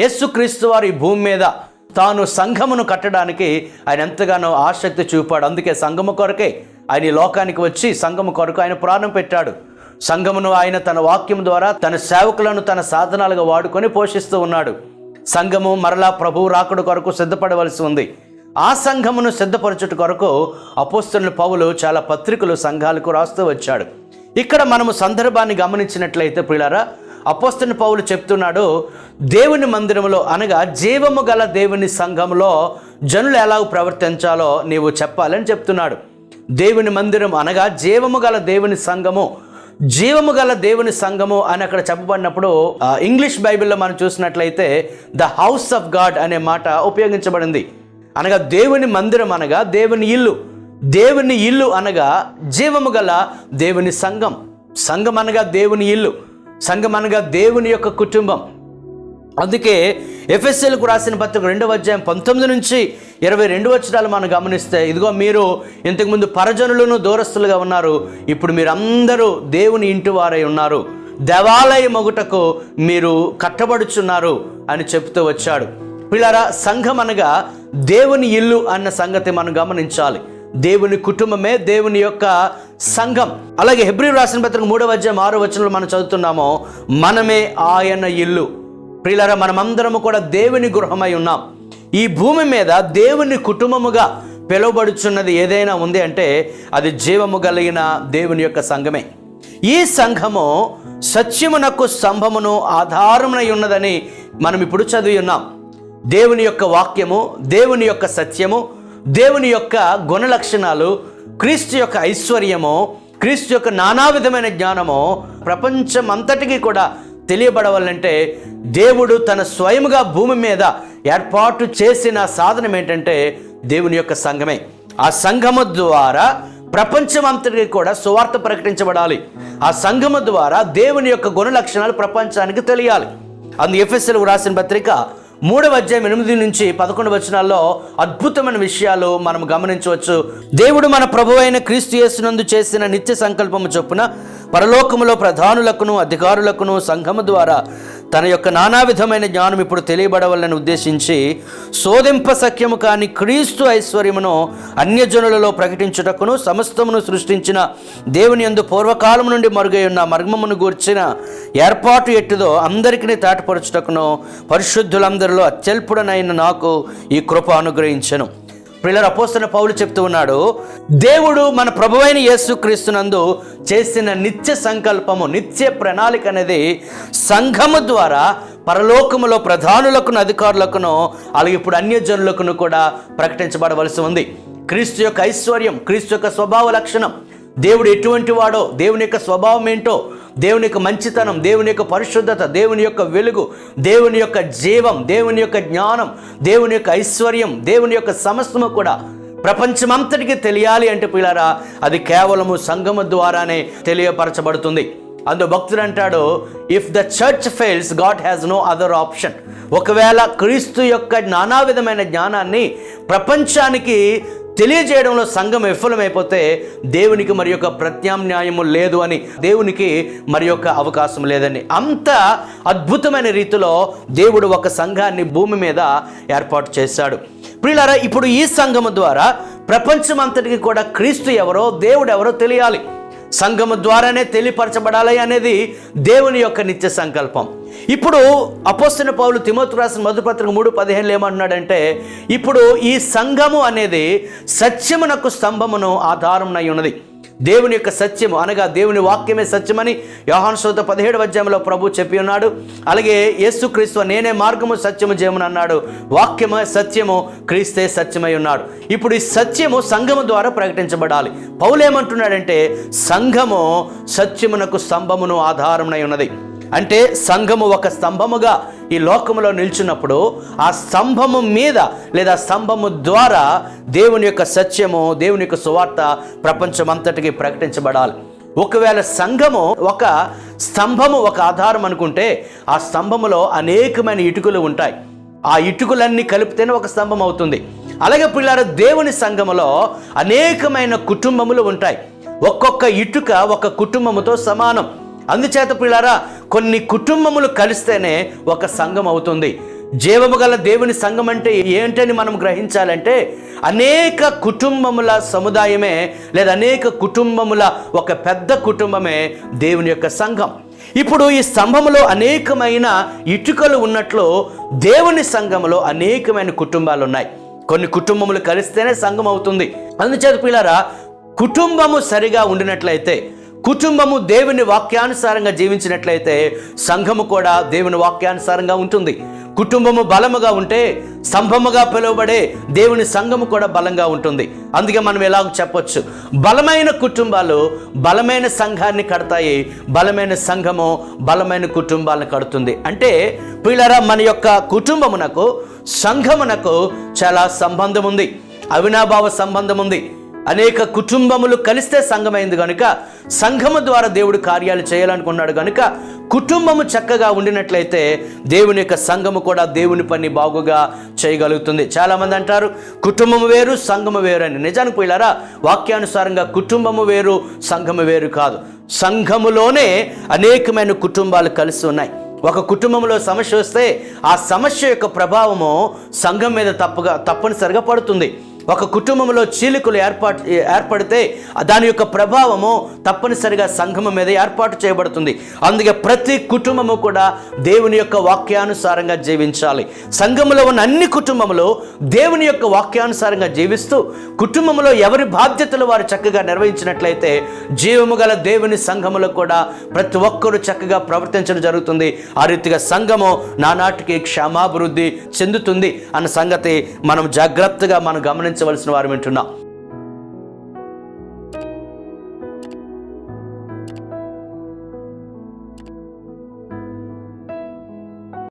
యేసుక్రీస్తు వారి ఈ భూమి మీద తాను సంఘమును కట్టడానికి ఆయన ఎంతగానో ఆసక్తి చూపాడు. అందుకే సంఘము కొరకే ఆయన ఈ లోకానికి వచ్చి సంఘము కొరకు ఆయన ప్రాణం పెట్టాడు. సంఘమును ఆయన తన వాక్యం ద్వారా తన సేవకులను తన సాధనాలుగా వాడుకొని పోషిస్తూ ఉన్నాడు. సంఘము మరలా ప్రభువు రాకుడు కొరకు సిద్ధపడవలసి ఉంది. ఆ సంఘమును సిద్ధపరచుట కొరకు అపోస్తుల పౌలు చాలా పత్రికలు సంఘాలకు రాస్తూ వచ్చాడు. ఇక్కడ మనము సందర్భాన్ని గమనించినట్లయితే పిల్లారా అపోస్తుని పౌలు చెప్తున్నాడు దేవుని మందిరంలో అనగా జీవము గల దేవుని సంఘంలో జనులు ఎలా ప్రవర్తించాలో నీవు చెప్పాలని చెప్తున్నాడు. దేవుని మందిరం అనగా జీవము గల దేవుని సంఘము. జీవము గల దేవుని సంఘము అని అక్కడ చెప్పబడినప్పుడు ఇంగ్లీష్ బైబిల్లో మనం చూసినట్లయితే ద హౌస్ ఆఫ్ గాడ్ అనే మాట ఉపయోగించబడింది. అనగా దేవుని మందిరం అనగా దేవుని ఇల్లు. దేవుని ఇల్లు అనగా జీవము గల దేవుని సంఘం. సంఘం అనగా దేవుని ఇల్లు. సంఘం అనగా దేవుని యొక్క కుటుంబం. అందుకే ఎఫ్ఎస్ఎల్కు రాసిన పత్రిక రెండవ అధ్యాయం పంతొమ్మిది నుంచి ఇరవై రెండు వచ్చరాలు మనం గమనిస్తే ఇదిగో మీరు ఇంతకుముందు పరజనులను దూరస్తులుగా ఉన్నారు ఇప్పుడు మీరు అందరూ దేవుని ఇంటి వారై ఉన్నారు. దేవాలయ మొగుటకు మీరు కట్టబడుచున్నారు అని చెప్తూ వచ్చాడు. పిల్లరా సంఘం అనగా దేవుని ఇల్లు అన్న సంగతి మనం గమనించాలి. దేవుని కుటుంబమే దేవుని యొక్క సంఘం. అలాగే హెబ్రి రాసిన పత్రిక మూడవ అధ్యాయం ఆరో వచనంలో మనం చదువుతున్నామో మనమే ఆయన ఇల్లు. ప్రియులరా మనమందరము కూడా దేవుని గృహమై ఉన్నాం. ఈ భూమి మీద దేవుని కుటుంబముగా పిలువబడుచున్నది ఏదైనా ఉంది అంటే అది జీవము కలిగిన దేవుని యొక్క సంఘమే. ఈ సంఘము సత్యమునకు స్తంభమును ఆధారమునై ఉన్నదని మనం ఇప్పుడు చదివి ఉన్నాం. దేవుని యొక్క వాక్యము దేవుని యొక్క సత్యము దేవుని యొక్క గుణ లక్షణాలు క్రీస్తు యొక్క ఐశ్వర్యము క్రీస్తు యొక్క నానా విధమైన జ్ఞానము ప్రపంచం అంతటికీ కూడా తెలియబడవాలంటే దేవుడు తన స్వయముగా భూమి మీద ఏర్పాటు చేసిన సాధనం ఏంటంటే దేవుని యొక్క సంఘమే. ఆ సంఘము ద్వారా ప్రపంచం అంతటికి కూడా సువార్త ప్రకటించబడాలి. ఆ సంఘము ద్వారా దేవుని యొక్క గుణ లక్షణాలు ప్రపంచానికి తెలియాలి. అందు ఎఫ్ఎస్ఎల్ రాసిన పత్రిక మూడవ అధ్యాయం ఎనిమిది నుంచి పదకొండు వచనాల్లో అద్భుతమైన విషయాలు మనం గమనించవచ్చు. దేవుడు మన ప్రభు అయిన క్రీస్తు యేసునందు చేసిన నిత్య సంకల్పము చొప్పున పరలోకములో ప్రధానులకును అధికారులకును సంఘము ద్వారా తన యొక్క నానా విధమైన జ్ఞానం ఇప్పుడు తెలియబడవాలని ఉద్దేశించి శోధింప సఖ్యము కాని క్రీస్తు ఐశ్వర్యమును అన్యజనులలో ప్రకటించుటకును సమస్తమును సృష్టించిన దేవుని యందు పూర్వకాలం నుండి మరుగై ఉన్న మర్మమును గూర్చిన ఏర్పాటు ఎట్టుదో అందరికీ తాటపరచుటకును పరిశుద్ధులందరిలో అత్యల్పుడనైన నాకు ఈ కృప అనుగ్రహించను. పిల్లల అపోస్తున్న పౌలు చెప్తూ ఉన్నాడు దేవుడు మన ప్రభువైన యేసుక్రీస్తునందు చేసిన నిత్య సంకల్పము నిత్య ప్రణాళిక అనేది సంఘము ద్వారా పరలోకములో ప్రధానులకును అధికారులకును అలాగే ఇప్పుడు అన్యజనులకును కూడా ప్రకటించబడవలసి ఉంది. క్రీస్తు యొక్క ఐశ్వర్యం క్రీస్తు యొక్క స్వభావ లక్షణం దేవుడు ఎటువంటి వాడో దేవుని యొక్క స్వభావం ఏంటో దేవుని యొక్క మంచితనం దేవుని యొక్క పరిశుద్ధత దేవుని యొక్క వెలుగు దేవుని యొక్క జీవం దేవుని యొక్క జ్ఞానం దేవుని యొక్క ఐశ్వర్యం దేవుని యొక్క సమస్తము కూడా ప్రపంచమంతటికి తెలియాలి అంటే పిల్లరా అది కేవలము సంగము ద్వారానే తెలియపరచబడుతుంది. అందు భక్తుడు అంటాడు if the church fails God has no other option ఒకవేళ క్రీస్తు యొక్క నానా విధమైన జ్ఞానాన్ని ప్రపంచానికి తెలియజేయడంలో సంఘం విఫలమైపోతే దేవునికి మరి యొక్క ప్రత్యామ్నాయము లేదు అని దేవునికి మరి యొక్క అవకాశం లేదని అంత అద్భుతమైన రీతిలో దేవుడు ఒక సంఘాన్ని భూమి మీద ఏర్పాటు చేశాడు. ప్రియులారా ఇప్పుడు ఈ సంఘము ద్వారా ప్రపంచం అంతటికి కూడా క్రీస్తు ఎవరో దేవుడు ఎవరో తెలియాలి. సంఘము ద్వారానే తెలియపరచబడాలి అనేది దేవుని యొక్క నిత్య సంకల్పం. ఇప్పుడు అపోస్తున్న పౌలు తిమోతు రాసిన మధుపత్రిక మూడు పదిహేనులు ఏమంటున్నాడంటే ఇప్పుడు ఈ సంఘము అనేది సత్యమునకు స్తంభమును ఆధారమునై ఉన్నది. దేవుని యొక్క సత్యము అనగా దేవుని వాక్యమే సత్యమని యోహాన్ సోత పదిహేడు అధ్యాయంలో ప్రభు చెప్పి ఉన్నాడు. అలాగే యేసుక్రీస్తు నేనే మార్గము సత్యము చేయమని అన్నాడు. వాక్యము సత్యము క్రీస్తే సత్యమై ఉన్నాడు. ఇప్పుడు ఈ సత్యము సంఘము ద్వారా ప్రకటించబడాలి. పౌలు ఏమంటున్నాడంటే సంఘము సత్యమునకు స్తంభమును ఆధారమునై ఉన్నది. అంటే సంఘము ఒక స్తంభముగా ఈ లోకములో నిల్చున్నప్పుడు ఆ స్తంభము మీద లేదా స్తంభము ద్వారా దేవుని యొక్క సత్యము దేవుని యొక్క సువార్త ప్రపంచమంతటికి ప్రకటించబడాలి. ఒకవేళ సంఘము ఒక స్తంభము ఒక ఆధారం అనుకుంటే ఆ స్తంభములో అనేకమైన ఇటుకలు ఉంటాయి. ఆ ఇటుకలన్నీ కలిపితేనే ఒక స్తంభం అవుతుంది. అలాగే పిల్లార దేవుని సంఘములో అనేకమైన కుటుంబములు ఉంటాయి. ఒక్కొక్క ఇటుక ఒక కుటుంబముతో సమానం. అందుచేత పిల్లారా కొన్ని కుటుంబములు కలిస్తేనే ఒక సంఘం అవుతుంది. జీవము గల దేవుని సంఘం అంటే ఏంటని మనం గ్రహించాలంటే అనేక కుటుంబముల సముదాయమే లేదా అనేక కుటుంబముల ఒక పెద్ద కుటుంబమే దేవుని యొక్క సంఘం. ఇప్పుడు ఈ స్తంభములో అనేకమైన ఇటుకలు ఉన్నట్లు దేవుని సంఘములో అనేకమైన కుటుంబాలు ఉన్నాయి కొన్ని కుటుంబములు కలిస్తేనే సంఘం అవుతుంది. అందుచేత పిల్లరా కుటుంబము సరిగా ఉండినట్లయితే కుటుంబము దేవుని వాక్యానుసారంగా జీవించినట్లయితే సంఘము కూడా దేవుని వాక్యానుసారంగా ఉంటుంది. కుటుంబము బలముగా ఉంటే స్తంభముగా పిలువబడే దేవుని సంఘము కూడా బలంగా ఉంటుంది. అందుకే మనం ఎలాగ చెప్పొచ్చు. బలమైన కుటుంబాలు బలమైన సంఘాన్ని కడతాయి. బలమైన సంఘము బలమైన కుటుంబాలను కడుతుంది. అంటే పిల్లరా మన యొక్క కుటుంబమునకు సంఘమునకు చాలా సంబంధం ఉంది అవినాభావ సంబంధం ఉంది అనేక కుటుంబములు కలిస్తే సంఘమైంది కనుక సంఘము ద్వారా దేవుడు కార్యాలు చేయాలనుకున్నాడు కనుక కుటుంబము చక్కగా ఉండినట్లయితే దేవుని యొక్క సంఘము కూడా దేవుని పని బాగుగా చేయగలుగుతుంది. చాలామంది అంటారు కుటుంబము వేరు సంఘము వేరు అని. నిజానికి పోయిలారా వాక్యానుసారంగా కుటుంబము వేరు సంఘము వేరు కాదు. సంఘములోనే అనేకమైన కుటుంబాలు కలిసి ఉన్నాయి. ఒక కుటుంబంలో సమస్య వస్తే ఆ సమస్య యొక్క ప్రభావము సంఘం మీద తప్పుగా తప్పనిసరిగా పడుతుంది. ఒక కుటుంబంలో చీలికలు ఏర్పాటు ఏర్పడితే దాని యొక్క ప్రభావము తప్పనిసరిగా సంఘము మీద ఏర్పాటు చేయబడుతుంది. అందుకే ప్రతి కుటుంబము కూడా దేవుని యొక్క వాక్యానుసారంగా జీవించాలి. సంఘములో ఉన్న అన్ని కుటుంబములు దేవుని యొక్క వాక్యానుసారంగా జీవిస్తూ కుటుంబంలో ఎవరి బాధ్యతలు వారు చక్కగా నిర్వహించినట్లయితే జీవము గల దేవుని సంఘములో కూడా ప్రతి ఒక్కరూ చక్కగా ప్రవర్తించడం జరుగుతుంది. ఆ రీతిగా సంఘము నానాటికి క్షమాభివృద్ధి చెందుతుంది అన్న సంగతి మనం జాగ్రత్తగా మనం గమనించవలసిన వారు వింటున్నాం.